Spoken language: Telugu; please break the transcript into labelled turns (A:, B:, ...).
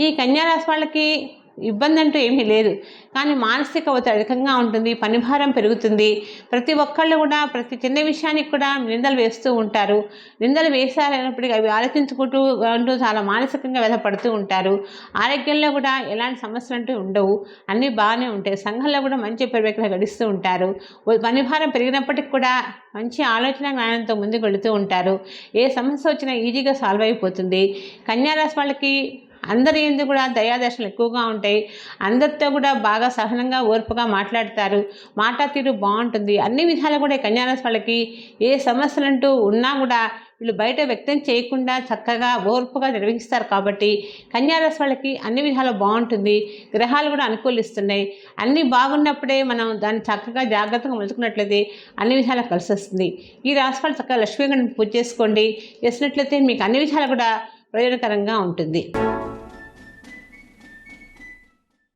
A: ఈ కన్యారాశి వాళ్ళకి ఇబ్బంది అంటూ ఏమీ లేదు. కానీ మానసిక ఒత్తిడి అధికంగా ఉంటుంది పనిభారం పెరుగుతుంది. ప్రతి ఒక్కళ్ళు కూడా ప్రతి చిన్న విషయానికి కూడా నిందలు వేస్తూ ఉంటారు. నిందలు వేసారైనప్పటికీ అవి ఆలోచించుకుంటూ అంటూ చాలా మానసికంగా వ్యధపడుతూ ఉంటారు. ఆరోగ్యంలో కూడా ఎలాంటి సమస్యలు అంటూ ఉండవు. అన్నీ బాగానే ఉంటాయి. సంఘంలో కూడా మంచి పరివేకలు గడిస్తూ ఉంటారు. పనిభారం పెరిగినప్పటికి కూడా మంచి ఆలోచన జ్ఞానంతో ముందుకు వెళుతూ ఉంటారు. ఏ సమస్య వచ్చినా ఈజీగా సాల్వ్ అయిపోతుంది. కన్యారాశి వాళ్ళకి అందరి ఎందుకు కూడా దయాదర్శనలు ఎక్కువగా ఉంటాయి. అందరితో కూడా బాగా సహనంగా ఓర్పుగా మాట్లాడతారు. మాట తీరు బాగుంటుంది. అన్ని విధాలు కూడా కన్యారాశి వాళ్ళకి ఏ సమస్యలంటూ ఉన్నా కూడా వీళ్ళు బయట వ్యక్తం చేయకుండా చక్కగా ఓర్పుగా నిర్వహిస్తారు కాబట్టి కన్యారాశి వాళ్ళకి అన్ని విధాలు బాగుంటుంది. గ్రహాలు కూడా అనుకూలిస్తున్నాయి. అన్నీ బాగున్నప్పుడే మనం దాన్ని చక్కగా జాగ్రత్తగా మలుచుకున్నట్లయితే అన్ని విధాలు కలిసి వస్తుంది. ఈ రాశి వాళ్ళు చక్కగా లక్ష్మీ గణపతి పూజ చేసుకోండి. చేసినట్లయితే మీకు అన్ని విధాలు కూడా ప్రయోజనకరంగా ఉంటుంది.